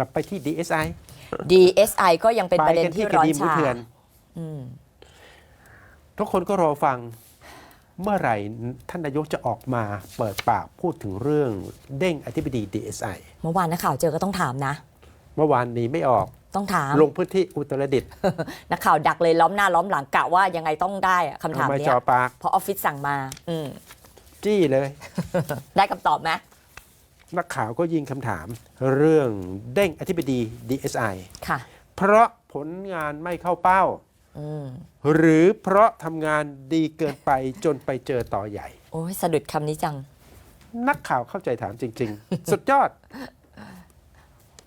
ลับไปที่ DSI DSI ก็ยังเป็นไปประเด็นกันที่ที่คร้อนดีหมูฉาเถื่อนอืมทุกคนก็รอฟังเมื่อไหร่ท่านนายกจะออกมาเปิดปากพูดถึงเรื่องเด้งอธิบดี DSI เมื่อวานนักข่าวเจอก็ต้องถามนะ เมื่อวานนี้ไม่ออกต้องถาม ลงพื้นที่อุตรดิตถ์นักข่าวดักเลยล้อมหน้าล้อมหลังกะว่ายังไงต้องได้อะคำเอาถามมาเนี้จยอปากเพราะออฟฟิศสั่งมา อืมจี้เลย ได้คำตอบไหม นักข่าวก็ยิงคำถาม เรื่องเด้งอธิบดี DSI ค่ะ เพราะผลงานไม่เข้าเป้า อืม หรือเพราะทำงานดีเกินไปจนไปเจอต่อใหญ่ โอ้ยสะดุดคำนี้จัง นักข่าวเข้าใจถามจริง ๆ สุดยอด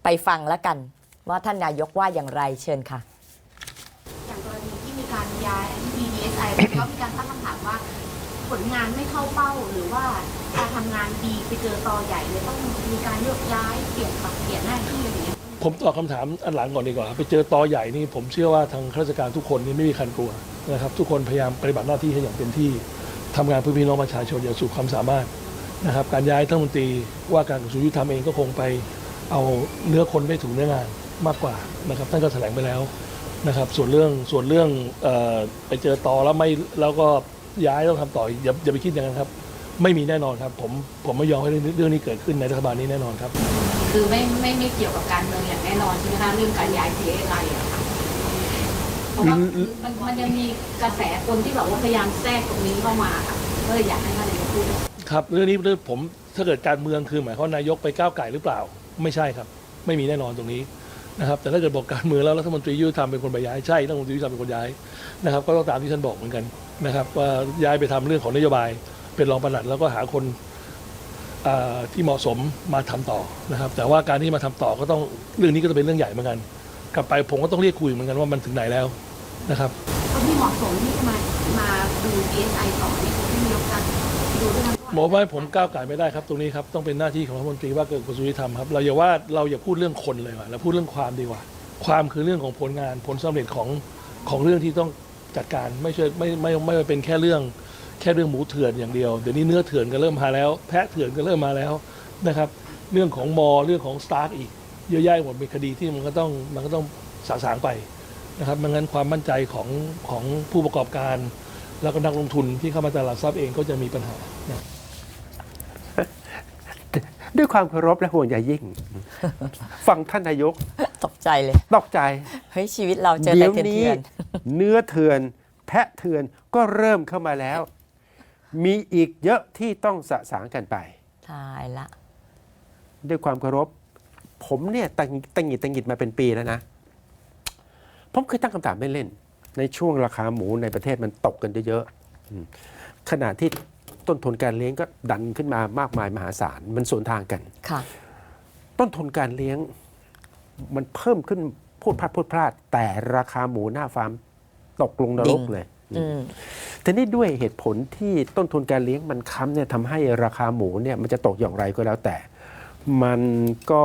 ไปฟังแล้วกัน ว่าท่านนายกว่าอย่างไรเชิญค่ะ อย่างกรณีที่มีการย้าย DSI ก็มีการตั้งคำถามว่า ผลงานไม่เข้าเป้าหรือว่าการทำงานดีไปเจอตอใหญ่เลยต้องมีการโยกย้ายเปลี่ยนปรับเปลี่ยนหน้าที่อะไรอย่างเงี้ยผมตอบคำถามอันหลังก่อนดีกว่าไปเจอตอใหญ่นี่ผมเชื่อว่าทางข้าราชการทุกคนนี่ไม่มีใครกลัวนะครับ ทุกคนพยายามปฏิบัติหน้าที่ให้อย่างเต็มที่ทำงานเพื่อพี่น้องประชาชนอย่างสุดความสามารถนะครับ การย้ายท่านรัฐมนตรีว่าการกระทรวงยุติธรรมเองก็คงไปเอาเนื้อคนไม่ถูกเนื้องานมากกว่านะครับท่านก็แถลงไปแล้วนะครับ ส่วนเรื่องส่วนเรื่องเอ่อไปเจอตอแล้วไม่แล้วก็ ย้ายต้องทำต่ออย่าอย่าไปคิดอย่างนั้นครับ ไม่มีแน่นอนครับ ผมผมไม่ยอมให้เรื่องเรื่องนี้เกิดขึ้นในรัฐบาลนี้แน่นอนครับ คือไม่ไม่ไม่เกี่ยวกับการเมืองอย่างแน่นอนใช่ไหมคะเรื่องการย้าย DSI อะค่ะเพราะว่ามันมันยังมีกระแสคนที่แบบว่าพยายามแทรกตรงนี้เข้ามาค่ะก็เลยอยากให้ท่านนายกพูดครับเรื่องนี้เรื่องผมถ้าเกิดการเมืองคือหมายความว่านายกไปก้าวไก่หรือเปล่า ไม่ใช่ครับ ไม่มีแน่นอนตรงนี้นะครับแต่ถ้าเกิดบอกการเมืองแล้วรัฐมนตรียุติธรรมเป็นคนไปย้ายใช่รัฐมนตรียุติธรรมเป็นคนย้ายนะครับก็ต้องตามที่ท่านบอกเหมือนกัน นะครับว่าย้ายไปทำเรื่องของนโยบาย เป็นรองปลัดแล้วก็หาคนอ่าที่เหมาะสมมาทำต่อนะครับ แต่ว่าการที่มาทำต่อก็ต้องเรื่องนี้ก็จะเป็นเรื่องใหญ่เหมือนกัน กลับไปผมก็ต้องเรียกคุยเหมือนกันว่ามันถึงไหนแล้วนะครับคนที่เหมาะสมที่จะมามาดู DSI ต่อนี่คือที่นายกจะดูด้วยกันหมอว่าผมก้าวไก่ไม่ได้ครับ ตรงนี้ครับต้องเป็นหน้าที่ของรัฐมนตรีว่าการกระทรวงยุติธรรมครับเราอย่าว่าเราอย่าพูดเรื่องคนเลยว่ะเราพูดเรื่องความดีกว่า ความคือเรื่องของผลงานผลสำเร็จของของเรื่องที่ต้อง จัดการไม่ใช่ไม่ไม่ไม่ไม่เป็นแค่เรื่องแค่เรื่องหมูเถื่อนอย่างเดียวเดี๋ยวนี้เนื้อเถื่อนก็เริ่มมาแล้ว แพะเถื่อนก็เริ่มมาแล้วนะครับ เรื่องของมอเรื่องของสตาร์กอีกเยอะแยะหมดเป็นคดีที่มันก็ต้องมันก็ต้องสาสางไปนะครับไม่งั้นความมั่นใจของของผู้ประกอบการ แล้วก็นักลงทุนที่เข้ามาตลาดทรัพย์เองก็จะมีปัญหานะ ด้วยความเคารพและห่วงใยยิ่ง ฟังท่านนายกตกใจเลยตกใจเฮ้ยชีวิตเราเจอเดี๋แต่ยวนี้เถื่อนเนื้อเถื่อน แพะเถื่อนก็เริ่มเข้ามาแล้ว มีอีกเยอะที่ต้องสะสางกันไปๆตายละ ด้วยความเคารพ ผมเนี่ยตังตังหงิดตังหงิดมาเป็นปีแล้วนะ ผมเคยตั้งคำถามเล่นๆในช่วงราคาหมูในประเทศมันตกกันเยอะๆอืมขณะที่ ต้นทุนการเลี้ยงก็ดันขึ้นมามากมายมหาศาลมันสวนทางกัน ค่ะ ต้นทุนการเลี้ยงมันเพิ่มขึ้นพูดพลาดพูดพลาด แต่ราคาหมูหน้าฟาร์มตกลงนรดิ่กงเลยอืมทีนี้ด้วยเหตุผลที่ต้นทุนการเลี้ยงมันค้ำเนี่ยทำให้ราคาหมูเนี่ยมันจะตกอย่างไรก็แล้วแต่ มันก็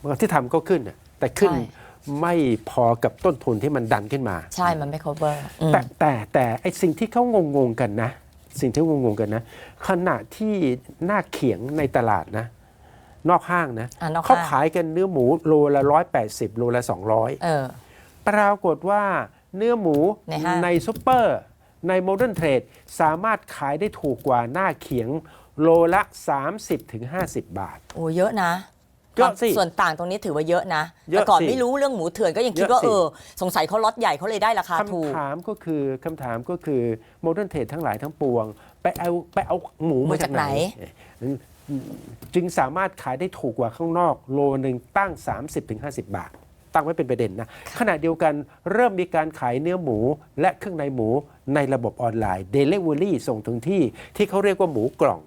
มันที่ทำก็ขึ้นน่ะแต่ขึ้นใช่ไม่พอกับต้นทุนที่มันดันขึ้นมา ใช่มันไม่ cover อืมแต่แต่แต่ไอสิ่งที่เขางงๆกันนะ สิ่งที่งงๆกันนะ ขณะที่หน้าเขียงในตลาดนะ นอกห้างนะอะนอกเขาห้างขายกันเนื้อหมูโลละร้อยแปดสิบโลละสองร้อยเออ ปรากฏว่าเนื้อหมูในห้าง ซุปเปอร์ ในโมเดิร์นเทรดสามารถขายได้ถูกกว่าหน้าเขียงโลละ 30-50 บาท โอ้เยอะนะ เยอะสิส่วนต่างตรงนี้ถือว่าเยอะนะเยอะแต่ก่อนสิไม่รู้เรื่องหมูเถื่อนก็ยังคิดเยอะว่าสิ เออ สงสัยเขาล็อตใหญ่เขาเลยได้ราคาถูก คำถามก็คือคำถามก็คือโมเดิร์นเทรดทั้งหลายทั้งปวง ไปเอาไปเอาหมูมาจากไหนจึงสามารถขายได้ถูกกว่าข้างนอก โลหนึ่งตั้ง 30-50 บาท ตั้งไว้เป็นประเด็นนะขณะเดียวกันเริ่มมีการขายเนื้อหมูและเครื่องในหมูในระบบออนไลน์ Delivery ส่งถึงที่ที่เขาเรียกว่าหมูกล่อง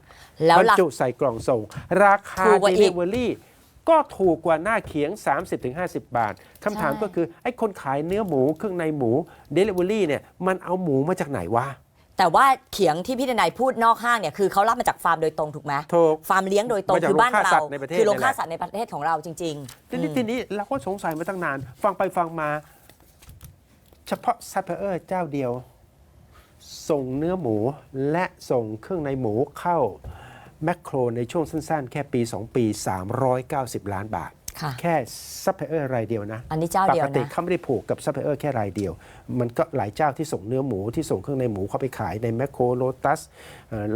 แล้วบรรหลัก จุใส่กล่องส่ง ราคา ถูกกว่าอีก Delivery ก็ถูกกว่าหน้าเขียง 30-50 บาทคำถามใช่ก็คือ ไอ้คนขายเนื้อหมูเครื่องในหมู Delivery เนี่ยมันเอาหมูมาจากไหนวะแต่ว่าเขียงที่พี่ทนายพูดนอกห้างเนี่ยคือเขารับมาจากฟาร์มโดยตรงถูกไหมถูกฟาร์มเลี้ยงโดยตรงมาจากคือบ้านโรงฆ่าเราสัตว์ในประเทศคือโรงนี่แหละฆ่าสัตว์ในประเทศของเราจริงทีนี้ทีนี้เราก็สงสัยมาตั้งนาน ฟังไปฟังมา เฉพาะซัพพลายเออร์เจ้าเดียว ส่งเนื้อหมูและส่งเครื่องในหมูเข้า แมคโครในช่วงสั้นๆ แค่ปี 2 ปี 390 ล้านบาท ค่ะแค่ซัพพลายเออร์รายเดียวนะ อันนี้เจ้าปเดียวกตินะ เขาไม่ได้ผูกกับซัพพลายเออร์แค่รายเดียว มันก็หลายเจ้าที่ส่งเนื้อหมูที่ส่งเครื่องในหมูเข้าไปขายในแมคโครโลตัส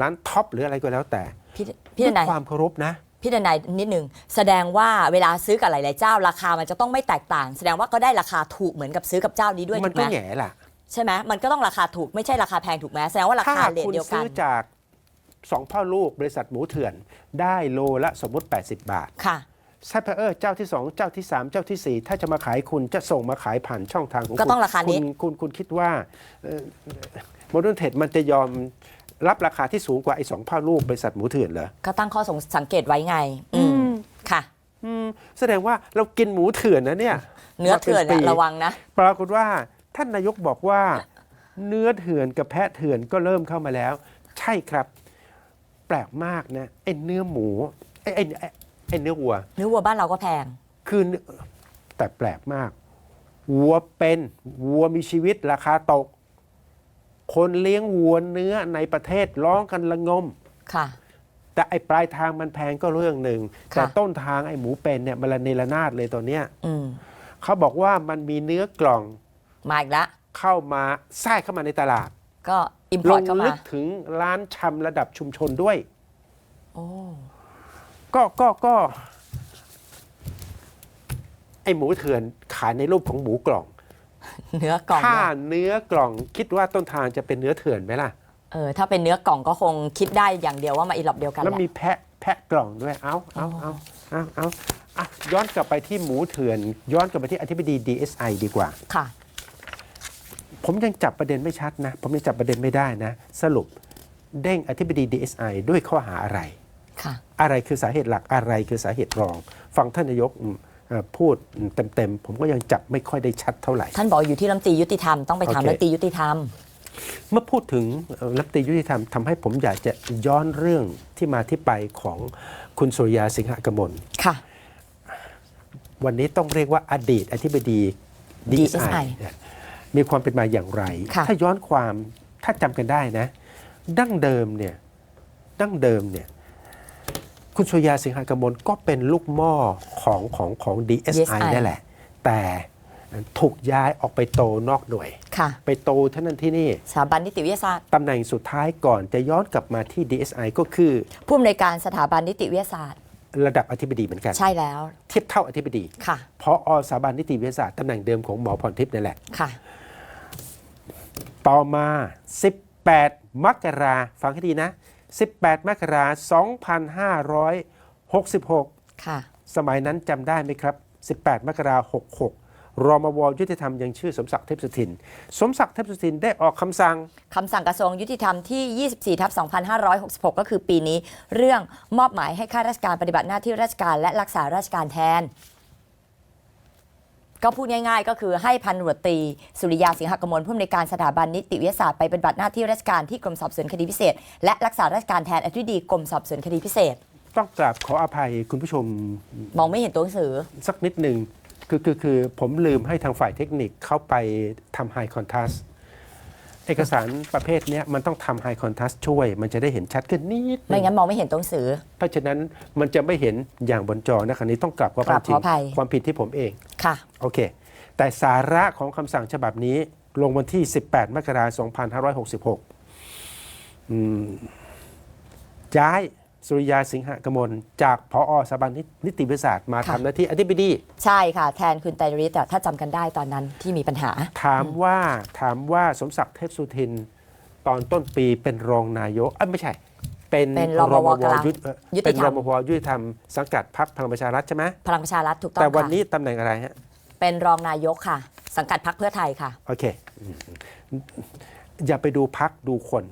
ร้านท็อปหรืออะไรก็แล้วแต่พี่พี่ด้วยนายความเคารพนะ พี่ดนายนิดนึงแสดงว่าเวลาซื้อกับหลาย ๆ เจ้า ราคามันจะต้องไม่แตกต่าง แสดงว่าก็ได้ราคาถูกเหมือนกับซื้อกับเจ้านี้ด้วยมันถูกก็ไหมแหง่ล่ะ ใช่ไหมมันก็ต้องราคาถูกไม่ใช่ราคาแพงถูกไหมแสดงว่าราถ้าคาเรทคุณเดียวกัซื้น อจาก สองพ่อลูกบริษัทหมูเถื่อน ได้โลละสมมติ 80 บาทค่ะซัพพลายเออร์เจ้าที่ 2 เจ้าที่ 3 เจ้าทีสี่ 4 ถ้าจะมาขายคุณจะส่งมาขายผ่านช่องทางของก็คุณต้องราคานี้ณคุณคุณคิดว่าโมเดิร์นเทรดมันจะยอมรับราคาที่สูงกว่าไอ้สองพ่อลูกบริษัทหมูเถื่อนเหรอก็ตั้งข้อสงสังเกตไว้ไง อืมค่ะอืมแสดงว่าเรากินหมูเถื่อนนะเนี่ย เนื้อเถื่อนมาป็อะปีระวังนะปรากฏว่าท่านนายกบอกว่า เนื้อเถื่อนกับแพะเถื่อนก็เริ่มเข้ามาแล้ว ใช่ครับ แปลกมากนะไอ้เนื้อหมูไอ้ไอ้ไอ้ไอ้เนื้อวัว เนื้อวัวบ้านเราก็แพง คือเนื้อแต่แปลกมาก วัวเป็นวัวมีชีวิตราคาตก คนเลี้ยงวัวเนื้อในประเทศร้องกันละงม ค่ะ แต่ไอ้ปลายทางมันแพงก็เรื่องหนึ่งค่ะแต่ต้นทางไอ้หมูเป็นเนี่ยมันระเนระนาดเลยตอนเนี้ยอืมเขาบอกว่ามันมีเนื้อกล่องมาอีกละเข้ามาแทรกเข้ามาในตลาด ก็อิมพลอร์ตงเข้าลึมากถึงร้านชำระดับชุมชนด้วย โอ้ก็ก็ก็ ไอหมูเถื่อนขายในรูปของหมูกล่อง เนื้อกล่องถ้าเนี่ยเนื้อกล่องคิดว่าต้นทางจะเป็นเนื้อเถื่อนไหมล่ะ เออถ้าเป็นเนื้อกล่องก็คงคิดได้อย่างเดียวว่ามาอีหลอบเดียวกันแหแล้วละ มีแพะแพะกล่องด้วย เอาเอาเอาเอาเอาอะย้อนกลับไปที่หมูเถื่อน ย้อนกลับไปที่อธิบดี DSI ดีกว่า ค่ะ ผมยังจับประเด็นไม่ชัดนะ ผมยังจับประเด็นไม่ได้นะ สรุปเด้งอธิบดี DSI ด้วยข้อหาอะไรค่ะอะไรคือสาเหตุหลักอะไรคือสาเหตุรอง ฟังท่านนายกอืมเอ่อพูดเต็มๆ ผมก็ยังจับไม่ค่อยได้ชัดเท่าไหร่ ท่านบอกอยู่ที่รัฐมนตรียุติธรรม ต้องไปถามโอเครัฐมนตรียุติธรรม เมื่อพูดถึงเอ่อรัฐมนตรียุติธรรมทำให้ผมอยากจะย้อนเรื่องที่มาที่ไปของคุณสุริยาสิงหกมลค่ะ วันนี้ต้องเรียกว่าอดีตอธิบดี DSI DSI เนี่ย มีความเป็นมาอย่างไรค่ะถ้าย้อนความถ้าจำกันได้นะ ดั้งเดิมเนี่ยดั้งเดิมเนี่ยคุณสุริยาสิงหกมลก็เป็นลูกหม้อของของของ DSI นั่นแหละ แต่ถูกย้ายออกไปโตนอกหน่วยค่ะไปโตท่านั้นที่นี่สถาบันนิติวิทยาศาสตร์ตำแหน่งสุดท้ายก่อนจะย้อนกลับมาที่ DSI ก็คือ ผู้อำนวยการสถาบันนิติวิทยาศาสตร์ ระดับอธิบดีเหมือนกัน ใช่แล้ว เทียบเท่าอธิบดีค่ะเพราะอสถาบันนิติวิทยาศาสตร์ตำแหน่งเดิมของหมอพรทิพย์นั่นแหละค่ะ ต่อมา 18 มกราฟังให้ดีนะ 18 มกรา2566 ค่ะ สมัยนั้นจำได้ไหมครับ 18 มกรา66รมวยุติธรรมยังชื่อสมศักดิ์เทพสุทิน สมศักดิ์เทพสุทินได้ออกคำสั่งคำสั่งกระทรวงยุติธรรมที่ 24ทับ2566 ก็คือปีนี้ เรื่องมอบหมายให้ข้าราชการปฏิบัติหน้าที่ราชการและรักษาราชการแทน ก็พูดง่ายๆ ก็คือให้พันตำรวจตรีสุริยาสิงหกมลผู้อำนวยการสถาบันนิติวิทยาศาสตร์ไปปฏิบัติหน้าที่ราชการที่กรมสอบสวนคดีพิเศษ และรักษาราชการแทนอธิบดีกรมสอบสวนคดีพิเศษ ต้องกราบขออภัยคุณผู้ชมมองไม่เห็นตัวหนังสือ สักนิดหนึ่งคือคือคือผมลืมให้ทางฝ่ายเทคนิคเข้าไปทำไฮคอนทัสเอกสารประเภทเนี้ยมันต้องทำไฮคอนทัสช่วย มันจะได้เห็นชัดขึ้นนิดนึไม่งั้นมองไม่เห็นตัวหนังสือ เพราะฉะนั้นมันจะไม่เห็นอย่างบนจอนะคราวนี้ต้องกลับว่ากราบจริขออภัย ความผิดที่ผมเอง ค่ะ โอเค แต่สาระของคำสั่งฉบับนี้ลงวันที่ 18 มกราคม 2566อืมย้ายสุริยาสิงหกมลจากพอสถาบันนิติวิทยาศาสตร์มาค่ะ ทำหน้าที่อธิบดี ใช่ค่ะ แทนคุณไตรฤทธิ์อะถ้าจำกันได้ตอนนั้นที่มีปัญหา ถามว่าถามว่าสมศักดิ์เทพสุทิน ตอนต้นปีเป็นรองนายกเอ้ยไม่ใช่ เป็นเป็นรมวกลางยุทธเอ่อยุติเป็นธรรรมมวยุติธรรมสังกัดพรรคพลังประชารัฐใช่ไหมพลังประชารัฐถูกต้องแต่วันค่ะนี้ตำแหน่งอะไรฮะเป็นรองนายกค่ะ สังกัดพรรคเพื่อไทยค่ะ โอเคอืมอย่าไปดูพักดูคน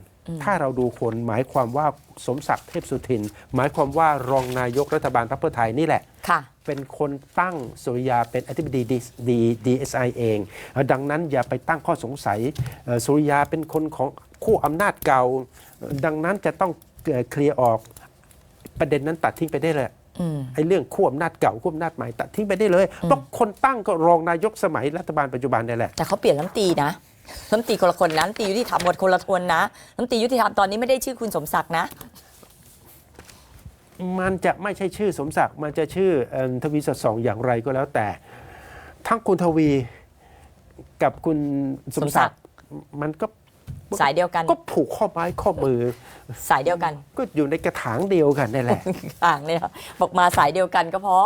ถ้าเราดูคนหมายความว่าสมศักดิ์เทพสุทิน หมายความว่ารองนายกรัฐบาลพรรคเพื่อไทยนี่แหละค่ะเป็นคนตั้งสุริยาเป็นอธิบดีดีดีเอสไอเองเอ่อดังนั้นอย่าไปตั้งข้อสงสัยเอ่อสุริยาเป็นคนของคู่อำนาจเก่าเอ่อดังนั้นจะต้อง เอ่อเคลียร์ออกประเด็นนั้นตัดทิ้งไปได้เลยอืมไอ้เรื่องคู่อำนาจเก่าคู่อำนาจใหม่ตัดทิ้งไปได้เลยเพราะคนตั้งก็รองนายกสมัยรัฐบาลปัจจุบันนี่แหละแต่เขาเปลี่ยนรัฐมนตรีนะรัฐมนตรีคนละคนนะรัฐมนตรียุติธรรมหมดคนละคนนะรัฐมนตรียุติธรรมตอนนี้ไม่ได้ชื่อคุณสมศักดิ์นะ มันจะไม่ใช่ชื่อสมศักดิ์มันจะชื่อเอิ่มทวีสอดส่องอย่างไรก็แล้วแต่ ทั้งคุณทวีกับคุณสมศักดิ์มันก็ สายเดียวกัน ก็ผูกข้อไม้ข้อมือ สายเดียวกัน ก็อยู่ในกระถางเดียวกันนั่นแหละต่างเลยค่ะบอกมาสายเดียวกันก็พอ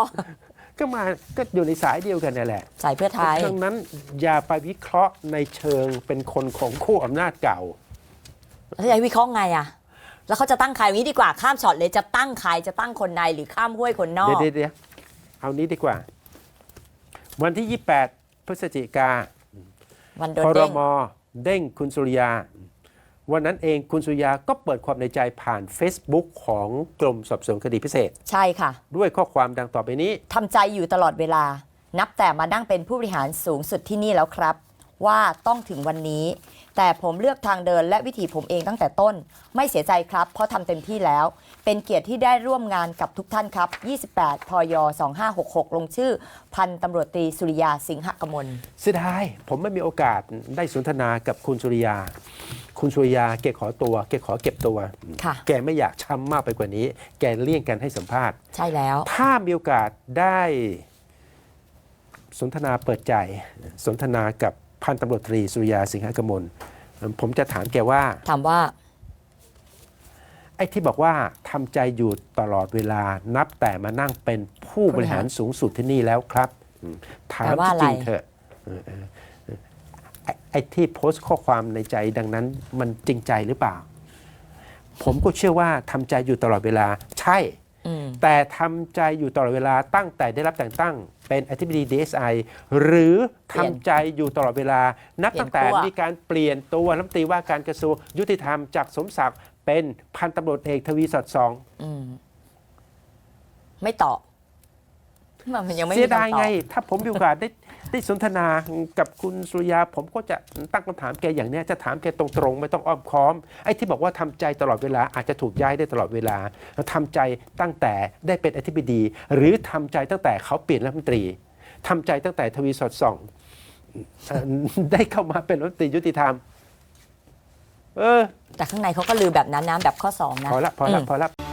ก็มาก็อยู่ในสายเดียวกันนั่นแหละ สายเพื่อไทยดังนั้นอย่าไปวิเคราะห์ในเชิงเป็นคนของคู่อำนาจเก่าแล้วจะให้วิเคราะห์ไงอะแล้วเขาจะตั้งใครอย่างนี้ดีกว่าข้ามช็อตเลยจะตั้งใครจะตั้งคนในหรือข้ามห้วยคนนอกเดี๋ยวเดี๋ยวเอานี้ดีกว่า วันที่ 28 พฤศจิกาวันโดคนอรเด้งม เด้งคุณสุริยา วันนั้นเองคุณสุริยาก็เปิดความในใจผ่าน Facebook ของกรมสอบสวนคดีพิเศษ ใช่ค่ะด้วยข้อความดังต่อไปนี้ ทำใจอยู่ตลอดเวลา นับแต่มานั่งเป็นผู้บริหารสูงสุดที่นี่แล้วครับ ว่าต้องถึงวันนี้ แต่ผมเลือกทางเดินและวิถีผมเองตั้งแต่ต้น ไม่เสียใจครับ เพราะทำเต็มที่แล้ว เป็นเกียรติที่ได้ร่วมงานกับทุกท่านครับ 28 พย 2566 ลงชื่อ พันตำรวจตรีสุริยาสิงหกมลเสียดายผมไม่มีโอกาสได้สนทนากับคุณสุริยา คุณสุริยาแกขอตัว แกขอเก็บตัว ค่ะ แกไม่อยากช้ำมากไปกว่านี้ แกเลี่ยงกันให้สัมภาษณ์ ใช่แล้ว ถ้ามีโอกาสได้สนทนาเปิดใจ สนทนากับพันตำรวจตรีสุริยาสิงหกมลผมจะถามแกว่า ถามว่า ไอ้ที่บอกว่าทำใจอยู่ตลอดเวลานับแต่มานั่งเป็นผู้บริหารสูงสุดที่นี่แล้วครับอืมถามแปลว่าอะไรจริงๆเถอะเออเออเออไอ้ไอ้ที่โพสต์ข้อความในใจดังนั้นมันจริงใจหรือเปล่า ผมก็เชื่อว่าทำใจอยู่ตลอดเวลาใช่อืมแต่ทำใจอยู่ตลอดเวลาตั้งแต่ได้รับแต่งตั้ง เป็นอธิบดี DSI หรือทำใจอยู่ตลอดเวลา นับตั้งแต่เปลี่ยนขั้วมีการเปลี่ยนตัวรัฐมนตรีว่าการกระทรวงยุติธรรมจากสมศักดิ์ เป็นพันตำรวจเอกทวีสอดส่องอืมไม่ตอบมันยังไม่เสีมียดายคำตอบไง ถ้าผมมีโอกาสได้ได้สนทนากับคุณสุริยา ผมก็จะตั้งคำถามแกอย่างเนี้ยจะถามแกตรงๆ ไม่ต้องอ้อมค้อม ไอ้ที่บอกว่าทำใจตลอดเวลาอาจจะถูกย้ายได้ตลอดเวลาทำใจตั้งแต่ได้เป็นอธิบดี หรือทำใจตั้งแต่เขาเปลี่ยนรัฐมนตรีทำใจตั้งแต่ทวีสอดส่องเอ่อได้เข้ามาเป็นรัฐมนตรียุติธรรม เออ แต่ข้างในเขาก็ลือแบบนั้นนะแบบข้อสองนะ พอละพอละมพอละ